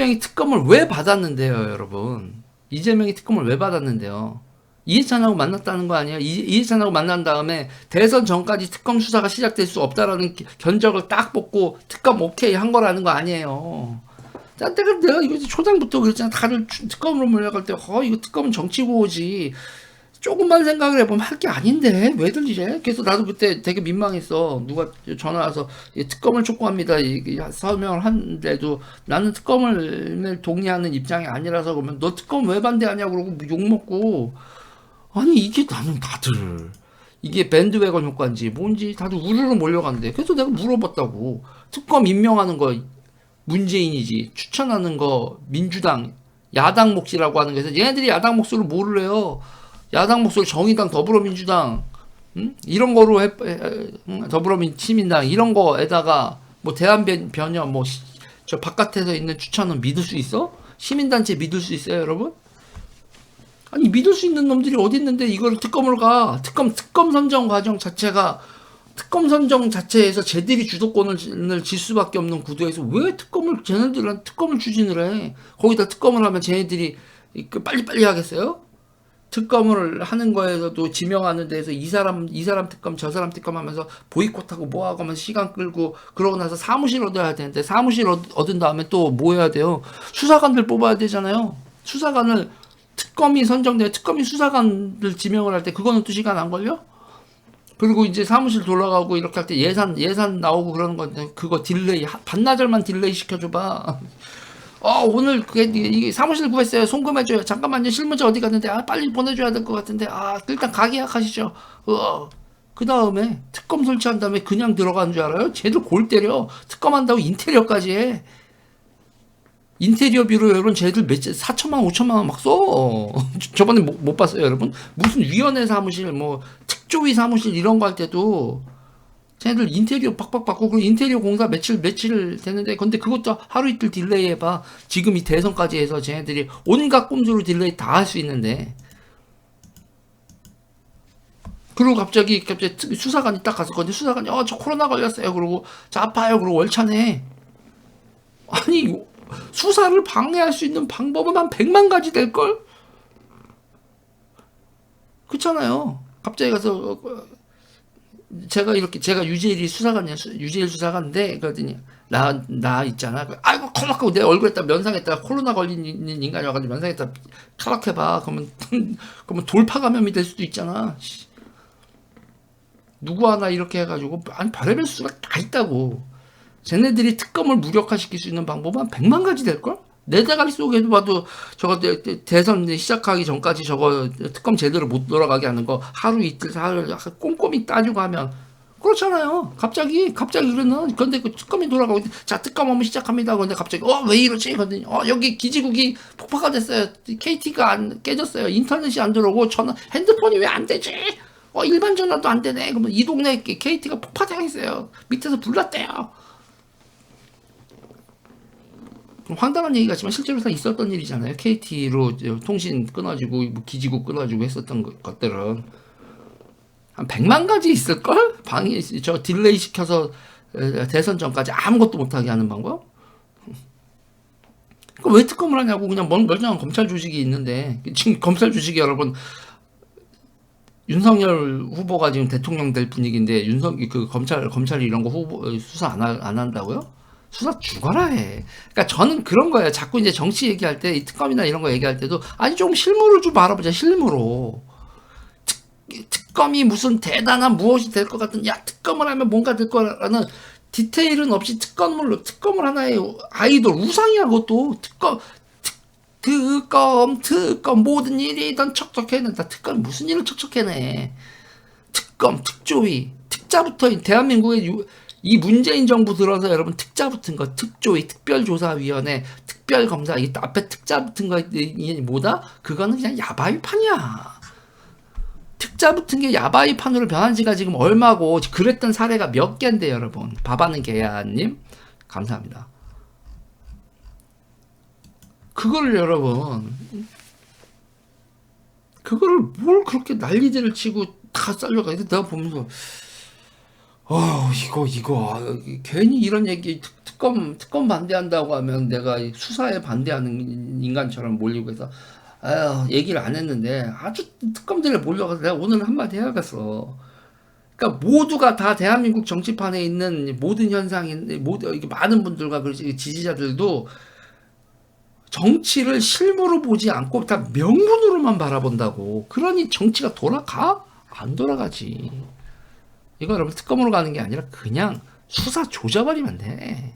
이재명이 특검을 왜 받았는데요, 여러분? 이재명이 특검을 왜 받았는데요? 이해찬하고 만났다는 거 아니에요? 이, 이해찬하고 만난 다음에 대선 전까지 특검 수사가 시작될 수 없다라는 기- 견적을 딱 뽑고 특검 오케이 한 거라는 거 아니에요. 자, 내가, 이거 초장부터 그랬잖아. 다들 추- 특검으로 몰려갈 때, 어, 이거 특검은 정치고지. 조금만 생각을 해보면 할 게 아닌데, 왜들 이래? 그래서 나도 그때 되게 민망했어. 누가 전화 와서 이 특검을 촉구합니다. 설명을 하는데도 나는 특검을 동의하는 입장이 아니라서 그러면 너 특검 왜 반대하냐고 그러고 욕 먹고. 아니, 이게 나는 다들. 이게 밴드웨건 효과인지 뭔지 다들 우르르 몰려간대. 그래서 내가 물어봤다고. 특검 임명하는 거 문재인이지. 추천하는 거 민주당, 야당 몫이라고 하는 거에서 얘네들이 야당 몫을 모르래요. 야당 몫을 정의당, 더불어민주당, 음? 이런 거로 해, 더불어민 시민당 이런 거에다가 뭐 대한 변협 뭐 저 바깥에서 있는 추천은 믿을 수 있어? 시민단체 믿을 수 있어요, 여러분? 아니 믿을 수 있는 놈들이 어디 있는데 이걸 특검을 가 특검 특검 선정 과정 자체가 특검 선정 자체에서 쟤들이 주도권을 질 수밖에 없는 구도에서 왜 특검을 쟤네들은 특검을 추진을 해 거기다 특검을 하면 쟤네들이 그 빨리빨리 하겠어요? 특검을 하는 거에서도 지명하는 데에서 이 사람 이 사람 특검 저 사람 특검 하면서 보이콧하고 뭐하고 하면서 시간 끌고 그러고 나서 사무실 얻어야 되는데 사무실 얻, 얻은 다음에 또 뭐 해야 돼요 수사관들 뽑아야 되잖아요 수사관을 특검이 선정돼 특검이 수사관들 지명을 할 때 그거는 또 시간 안 걸려? 그리고 이제 사무실 돌아가고 이렇게 할 때 예산 예산 나오고 그러는 건데 그거 딜레이 하- 반나절만 딜레이 시켜줘봐. 어 오늘 그게 이게 사무실 구했어요. 송금해줘요. 잠깐만요. 실무자 어디 갔는데 아 빨리 보내줘야 될 것 같은데 아 일단 가게 예약하시죠. 어 그 다음에 특검 설치한 다음에 그냥 들어가는 줄 알아요? 쟤들 골 때려. 특검한다고 인테리어까지 해. 인테리어 비로 여러분 쟤들 몇 4천만 5천만 원 막 써. 저번에 못, 못 봤어요 여러분. 무슨 위원회 사무실 뭐 특조위 사무실 이런 거 할 때도 쟤들 인테리어 빡빡 그 인테리어 공사 며칠 며칠 되는데 근데 그것도 하루 이틀 딜레이 해봐. 지금 이 대선까지 해서 쟤네들이 온갖 꼼수로 딜레이 다 할 수 있는데 그리고 갑자기 갑자기 특- 수사관이 딱 가서 근데 수사관이 어 저 코로나 걸렸어요. 그러고 저 아파요. 그러고 월차내. 아니 수사를 방해할 수 있는 방법은 한 100만 가지 될 걸? 그렇잖아요. 갑자기 가서 어, 어, 제가 이렇게 제가 유재일이 수사관이야. 수- 유재일 수사관인데 그러더니 나 나 있잖아. 그, 아이고 콜락하고 내 얼굴에다 면상에다 코로나 걸린 인간이 와가지고 면상에다 칼락해봐. 그러면 그러면 돌파 감염이 될 수도 있잖아. 씨. 누구 하나 이렇게 해가지고 아니 별의별 수가 다 있다고. 쟤네들이 특검을 무력화시킬 수 있는 방법은 한 100만 가지 될걸? 내 대가리 속에도 봐도 저거 대선 시작하기 전까지 저거 특검 제대로 못 돌아가게 하는 거 하루 이틀 사흘 꼼꼼히 따지고 하면 그렇잖아요. 갑자기 갑자기 그러는 근데 그 특검이 돌아가고 자 특검 한번 시작합니다. 근데 갑자기 어 왜 이러지? 근데 어 여기 기지국이 폭파가 됐어요. KT가 안 깨졌어요. 인터넷이 안 들어오고 전화 핸드폰이 왜 안 되지? 어 일반 전화도 안 되네. 그러면 이 동네 KT가 폭파당했어요. 밑에서 불났대요. 좀 황당한 얘기 같지만 실제로 다 있었던 일이잖아요. KT로 통신 끊어지고 뭐 기지국 끊어지고 했었던 것- 것들은 한 100만 가지 있을걸? 방이 저 딜레이 시켜서 에, 대선 전까지 아무것도 못하게 하는 방법? 그왜 특검을 하냐고 그냥 멀- 멀쩡한 검찰 조직이 있는데 지금 검찰 조직이 여러분 윤석열 후보가 지금 대통령 될 분위기인데 윤석 그 검찰 검찰이 이런 거 후보 수사 안, 하- 안 한다고요? 수사 죽어라 해. 그러니까 저는 그런 거예요. 자꾸 이제 정치 얘기할 때 이 특검이나 이런 거 얘기할 때도 아니 좀 실무를 좀 알아보자. 실무로. 특, 특검이 무슨 대단한 무엇이 될 것 같은 야 특검을 하면 뭔가 될 거라는 디테일은 없이 특검을 특검을 하나의 아이돌 우상이야 그것도 특검 특, 특검 특검 모든 일이든 척척해낸 다. 특검 무슨 일을 척척해내? 특검 특조위 특자부터 대한민국의 유- 이 문재인 정부 들어서 여러분 특자 붙은 거 특조위 특별조사위원회 특별검사 이 앞에 특자 붙은 거 이게 뭐다? 그거는 그냥 야바위판이야. 특자 붙은 게 야바위판으로 변한 지가 지금 얼마고 그랬던 사례가 몇 개인데 여러분 밥하는 개야님 감사합니다. 그걸 여러분 그거를 뭘 그렇게 난리들을 치고 다 쌀려가 내가 보면서 어 이거 이거 아, 괜히 이런 얘기 특, 특검 특검 반대한다고 하면 내가 이 수사에 반대하는 인간처럼 몰리고 해서 아유 얘기를 안 했는데 아주 특검들에 몰려가서 내가 오늘 한마디 해야겠어. 그러니까 모두가 다 대한민국 정치판에 있는 모든 현상인 이게 많은 분들과 그 지지자들도 정치를 실무로 보지 않고 다 명분으로만 바라본다고. 그러니 정치가 돌아가? 안 돌아가지. 이거 여러분 특검으로 가는 게 아니라 그냥 수사 조져버리면 돼.